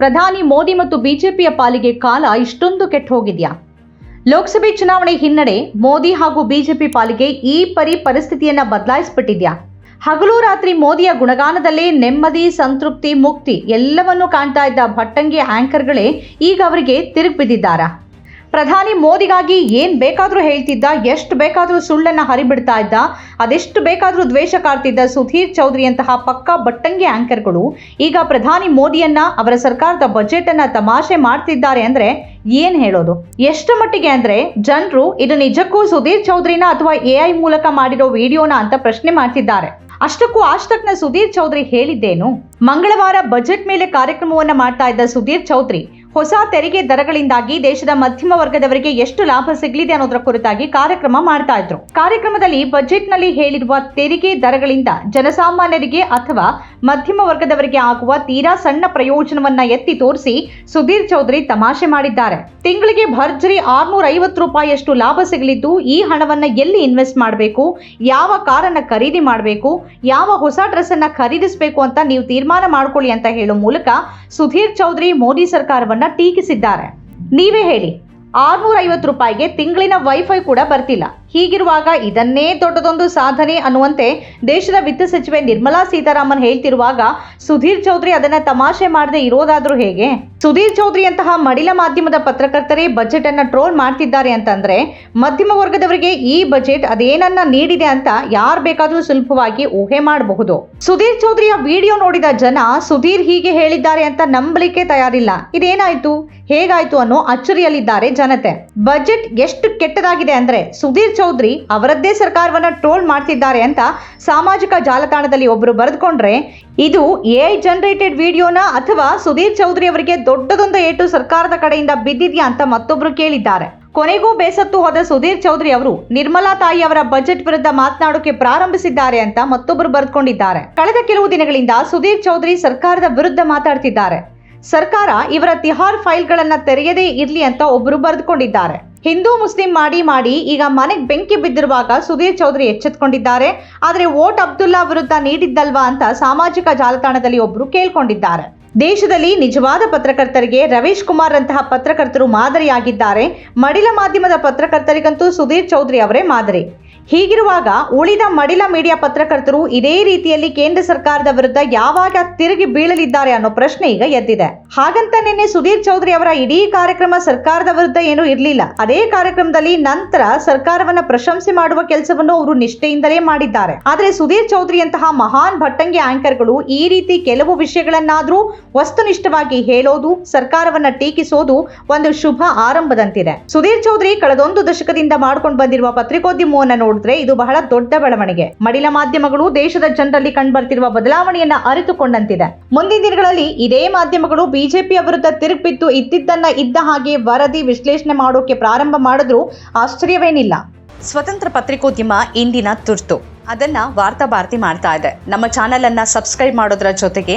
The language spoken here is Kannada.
ಪ್ರಧಾನಿ ಮೋದಿ ಮತ್ತು ಬಿಜೆಪಿಯ ಪಾಲಿಗೆ ಕಾಲ ಇಷ್ಟೊಂದು ಕೆಟ್ಟ ಹೋಗಿದೆಯಾ ಲೋಕಸಭೆ ಚುನಾವಣೆ ಹಿನ್ನಡೆ ಮೋದಿ ಹಾಗೂ ಬಿಜೆಪಿ ಪಾಲಿಗೆ ಈ ಪರಿ ಪರಿಸ್ಥಿತಿಯನ್ನ ಬದಲಾಯಿಸ್ಬಿಟ್ಟಿದ್ಯಾ? ಹಗಲು ರಾತ್ರಿ ಮೋದಿಯ ಗುಣಗಾನದಲ್ಲೇ ನೆಮ್ಮದಿ, ಸಂತೃಪ್ತಿ, ಮುಕ್ತಿ ಎಲ್ಲವನ್ನೂ ಕಾಣ್ತಾ ಇದ್ದ ಭಟ್ಟಂಗಿ ಆಂಕರ್ಗಳೇ ಈಗ ಅವರಿಗೆ ತಿರುಗಿ ಬಿದ್ದಿದ್ದಾರಾ ಪ್ರಧಾನಿ ಮೋದಿಗಾಗಿ ಏನ್ ಬೇಕಾದ್ರೂ ಹೇಳ್ತಿದ್ದ, ಎಷ್ಟು ಬೇಕಾದ್ರೂ ಸುಳ್ಳನ್ನ ಹರಿಬಿಡ್ತಾ ಇದ್ದ, ಅದೆಷ್ಟು ಬೇಕಾದ್ರೂ ದ್ವೇಷ ಕಾಡ್ತಿದ್ದ ಸುಧೀರ್ ಚೌಧರಿ ಅಂತಹ ಪಕ್ಕಾ ಬಟ್ಟಂಗಿ ಆಂಕರ್ಗಳು ಈಗ ಪ್ರಧಾನಿ ಮೋದಿಯನ್ನ, ಅವರ ಸರ್ಕಾರದ ಬಜೆಟ್ ಅನ್ನ ತಮಾಷೆ ಮಾಡ್ತಿದ್ದಾರೆ ಅಂದ್ರೆ ಏನ್ ಹೇಳೋದು? ಎಷ್ಟು ಮಟ್ಟಿಗೆ ಅಂದ್ರೆ ಜನರು ಇದು ನಿಜಕ್ಕೂ ಸುಧೀರ್ ಚೌಧರಿನ ಅಥವಾ ಎಐ ಮೂಲಕ ಮಾಡಿರೋ ವಿಡಿಯೋನ ಅಂತ ಪ್ರಶ್ನೆ ಮಾಡ್ತಿದ್ದಾರೆ. ಅಷ್ಟಕ್ಕೂ ಆಷ್ಟಕ್ನ ಸುಧೀರ್ ಚೌಧರಿ ಹೇಳಿದ್ದೇನು? ಮಂಗಳವಾರ ಬಜೆಟ್ ಮೇಲೆ ಕಾರ್ಯಕ್ರಮವನ್ನ ಮಾಡ್ತಾ ಇದ್ದ ಸುಧೀರ್ ಚೌಧರಿ ಹೊಸ ತೆರಿಗೆ ದರಗಳಿಂದಾಗಿ ದೇಶದ ಮಧ್ಯಮ ವರ್ಗದವರಿಗೆ ಎಷ್ಟು ಲಾಭ ಸಿಗಲಿದೆ ಅನ್ನೋದರ ಕುರಿತಾಗಿ ಕಾರ್ಯಕ್ರಮ ಮಾಡ್ತಾ ಇದ್ರು. ಕಾರ್ಯಕ್ರಮದಲ್ಲಿ ಬಜೆಟ್ನಲ್ಲಿ ಹೇಳಿರುವ ತೆರಿಗೆ ದರಗಳಿಂದ ಜನಸಾಮಾನ್ಯರಿಗೆ ಅಥವಾ ಮಧ್ಯಮ ವರ್ಗದವರಿಗೆ ಆಗುವ ತೀರಾ ಸಣ್ಣ ಪ್ರಯೋಜನವನ್ನ ಎತ್ತಿ ತೋರಿಸಿ ಸುಧೀರ್ ಚೌಧರಿ ತಮಾಷೆ ಮಾಡಿದ್ದಾರೆ. ತಿಂಗಳಿಗೆ ಭರ್ಜರಿ ಆರ್ನೂರ ಐವತ್ತು ರೂಪಾಯಿಯಷ್ಟು ಲಾಭ ಸಿಗಲಿದ್ದು ಈ ಹಣವನ್ನ ಎಲ್ಲಿ ಇನ್ವೆಸ್ಟ್ ಮಾಡಬೇಕು? ಯಾವ ಕಾರನ್ನ ಖರೀದಿ ಮಾಡಬೇಕು? ಯಾವ ಹೊಸ ಡ್ರೆಸ್ ಅನ್ನ ಖರೀದಿಸಬೇಕು ಅಂತ ನೀವು ತೀರ್ಮಾನ ಮಾಡ್ಕೊಳ್ಳಿ ಅಂತ ಹೇಳೋ ಮೂಲಕ ಸುಧೀರ್ ಚೌಧರಿ ಮೋದಿ ಸರ್ಕಾರವನ್ನ ಟೀಕಿಸಿದ್ದಾರೆ. ನೀವೇ ಹೇಳಿ ಆರ್ನೂರ ಐವತ್ತು ರೂಪಾಯಿಗೆ ತಿಂಗಳಿನ ವೈಫೈ ಕೂಡ ಬರ್ತಿಲ್ಲ. ಹೀಗಿರುವಾಗ ಇದನ್ನೇ ದೊಡ್ಡದೊಂದು ಸಾಧನೆ ಅನ್ನುವಂತೆ ದೇಶದ ವಿತ್ತ ಸಚಿವೆ ನಿರ್ಮಲಾ ಸೀತಾರಾಮನ್ ಹೇಳ್ತಿರುವಾಗ ಸುಧೀರ್ ಚೌಧರಿ ಅದನ್ನ ತಮಾಷೆ ಮಾಡದೆ ಇರೋದಾದ್ರೂ ಹೇಗೆ? ಸುಧೀರ್ ಚೌಧರಿ ಅಂತಹ ಮಡಿಲ ಮಾಧ್ಯಮದ ಪತ್ರಕರ್ತರೇ ಬಜೆಟ್ ಅನ್ನ ಟ್ರೋಲ್ ಮಾಡ್ತಿದ್ದಾರೆ ಅಂತಂದ್ರೆ ಮಧ್ಯಮ ವರ್ಗದವರಿಗೆ ಈ ಬಜೆಟ್ ಅದೇನನ್ನ ನೀಡಿದೆ ಅಂತ ಯಾರು ಬೇಕಾದ್ರೂ ಸುಲಭವಾಗಿ ಊಹೆ ಮಾಡಬಹುದು. ಸುಧೀರ್ ಚೌಧರಿಯ ವಿಡಿಯೋ ನೋಡಿದ ಜನ ಸುಧೀರ್ ಹೀಗೆ ಹೇಳಿದ್ದಾರೆ ಅಂತ ನಂಬಲಿಕ್ಕೆ ತಯಾರಿಲ್ಲ. ಇದೇನಾಯ್ತು? ಹೇಗಾಯ್ತು ಅನ್ನೋ ಅಚ್ಚರಿಯಲ್ಲಿದ್ದಾರೆ ಜನತೆ. ಬಜೆಟ್ ಎಷ್ಟು ಕೆಟ್ಟದಾಗಿದೆ ಅಂದ್ರೆ ಸುಧೀರ್ ಚೌಧರಿ ಅವರದ್ದೇ ಸರ್ಕಾರವನ್ನ ಟ್ರೋಲ್ ಮಾಡ್ತಿದ್ದಾರೆ ಅಂತ ಸಾಮಾಜಿಕ ಜಾಲತಾಣದಲ್ಲಿ ಒಬ್ಬರು ಬರೆದುಕೊಂಡ್ರೆ, ಇದು ಎಐ ಜನರೇಟೆಡ್ ವಿಡಿಯೋನ ಅಥವಾ ಸುಧೀರ್ ಚೌಧರಿ ಅವರಿಗೆ ದೊಡ್ಡದೊಂದು ಏಟು ಸರ್ಕಾರದ ಕಡೆಯಿಂದ ಬಿದ್ದಿದೆಯಾ ಅಂತ ಮತ್ತೊಬ್ರು ಕೇಳಿದ್ದಾರೆ. ಕೊನೆಗೂ ಬೇಸತ್ತು ಹೋದ ಸುಧೀರ್ ಚೌಧರಿ ಅವರು ನಿರ್ಮಲಾ ತಾಯಿ ಅವರ ಬಜೆಟ್ ವಿರುದ್ಧ ಮಾತನಾಡೋಕೆ ಪ್ರಾರಂಭಿಸಿದ್ದಾರೆ ಅಂತ ಮತ್ತೊಬ್ಬರು ಬರೆದುಕೊಂಡಿದ್ದಾರೆ. ಕಳೆದ ಕೆಲವು ದಿನಗಳಿಂದ ಸುಧೀರ್ ಚೌಧರಿ ಸರ್ಕಾರದ ವಿರುದ್ಧ ಮಾತಾಡ್ತಿದ್ದಾರೆ. ಸರ್ಕಾರ ಇವರ ತಿಹಾರ್ ಫೈಲ್ಗಳನ್ನ ತೆರೆಯದೇ ಇರಲಿ ಅಂತ ಒಬ್ಬರು ಬರೆದುಕೊಂಡಿದ್ದಾರೆ. ಹಿಂದೂ ಮುಸ್ಲಿಂ ಮಾಡಿ ಮಾಡಿ ಈಗ ಮನೆಗೆ ಬೆಂಕಿ ಬಿದ್ದಿರುವಾಗ ಸುಧೀರ್ ಚೌಧರಿ ಎಚ್ಚೆತ್ಕೊಂಡಿದ್ದಾರೆ. ಆದರೆ ವೋಟ್ ಅಬ್ದುಲ್ಲಾ ವಿರುದ್ಧ ನೀಡಿದ್ದಲ್ವಾ ಅಂತ ಸಾಮಾಜಿಕ ಜಾಲತಾಣದಲ್ಲಿ ಒಬ್ಬರು ಕೇಳ್ಕೊಂಡಿದ್ದಾರೆ. ದೇಶದಲ್ಲಿ ನಿಜವಾದ ಪತ್ರಕರ್ತರಿಗೆ ರವೀಶ್ ಕುಮಾರ್ ಅಂತಹ ಪತ್ರಕರ್ತರು ಮಾದರಿಯಾಗಿದ್ದಾರೆ. ಮಡಿಲ ಮಾಧ್ಯಮದ ಪತ್ರಕರ್ತರಿಗಂತೂ ಸುಧೀರ್ ಚೌಧರಿ ಅವರೇ ಮಾದರಿ. ಹೀಗಿರುವಾಗ ಉಳಿದ ಮಡಿಲ ಮೀಡಿಯಾ ಪತ್ರಕರ್ತರು ಇದೇ ರೀತಿಯಲ್ಲಿ ಕೇಂದ್ರ ಸರ್ಕಾರದ ವಿರುದ್ಧ ಯಾವಾಗ ತಿರುಗಿ ಬೀಳಲಿದ್ದಾರೆ ಅನ್ನೋ ಪ್ರಶ್ನೆ ಈಗ ಎದ್ದಿದೆ. ಹಾಗಂತ ನಿನ್ನೆ ಸುಧೀರ್ ಚೌಧರಿ ಅವರ ಇಡೀ ಕಾರ್ಯಕ್ರಮ ಸರ್ಕಾರದ ವಿರುದ್ಧ ಏನು ಇರಲಿಲ್ಲ. ಅದೇ ಕಾರ್ಯಕ್ರಮದಲ್ಲಿ ನಂತರ ಸರ್ಕಾರವನ್ನ ಪ್ರಶಂಸೆ ಮಾಡುವ ಕೆಲಸವನ್ನು ಅವರು ನಿಷ್ಠೆಯಿಂದಲೇ ಮಾಡಿದ್ದಾರೆ. ಆದರೆ ಸುಧೀರ್ ಚೌಧರಿಯಂತಹ ಮಹಾನ್ ಭಟ್ಟಂಗಿ ಆಂಕರ್ಗಳು ಈ ರೀತಿ ಕೆಲವು ವಿಷಯಗಳನ್ನಾದ್ರೂ ವಸ್ತುನಿಷ್ಠವಾಗಿ ಹೇಳೋದು, ಸರ್ಕಾರವನ್ನ ಟೀಕಿಸೋದು ಒಂದು ಶುಭ ಆರಂಭದಂತಿದೆ. ಸುಧೀರ್ ಚೌಧರಿ ಕಳೆದೊಂದು ದಶಕದಿಂದ ಮಾಡ್ಕೊಂಡು ಬಂದಿರುವ ಪತ್ರಿಕೋದ್ಯಮವನ್ನ ನೋಡಿದ್ರೆ ಇದು ಬಹಳ ದೊಡ್ಡ ಬೆಳವಣಿಗೆ. ಮಡಿಲ ಮಾಧ್ಯಮಗಳು ದೇಶದ ಜನರಲ್ಲಿ ಕಂಡುಬರ್ತಿರುವ ಬದಲಾವಣೆಯನ್ನ ಅರಿತುಕೊಂಡಂತಿದೆ. ಮುಂದಿನ ದಿನಗಳಲ್ಲಿ ಇದೇ ಮಾಧ್ಯಮಗಳು ಬಿಜೆಪಿಯ ವಿರುದ್ಧ ತಿರುಗಿಬಿದ್ದು ಇದ್ದಿದ್ದನ್ನ ಇದ್ದ ಹಾಗೆ ವರದಿ ವಿಶ್ಲೇಷಣೆ ಮಾಡೋಕೆ ಪ್ರಾರಂಭ ಮಾಡಿದ್ರೂ ಆಶ್ಚರ್ಯವೇನಿಲ್ಲ. ಸ್ವತಂತ್ರ ಪತ್ರಿಕೋದ್ಯಮ ಇಂದಿನ ತುರ್ತು. ಅದನ್ನ ವಾರ್ತಾ ಭಾರತಿ ಮಾಡ್ತಾ ಇದೆ. ನಮ್ಮ ಚಾನೆಲ್ ಅನ್ನ ಸಬ್ಸ್ಕ್ರೈಬ್ ಮಾಡೋದ್ರ ಜೊತೆಗೆ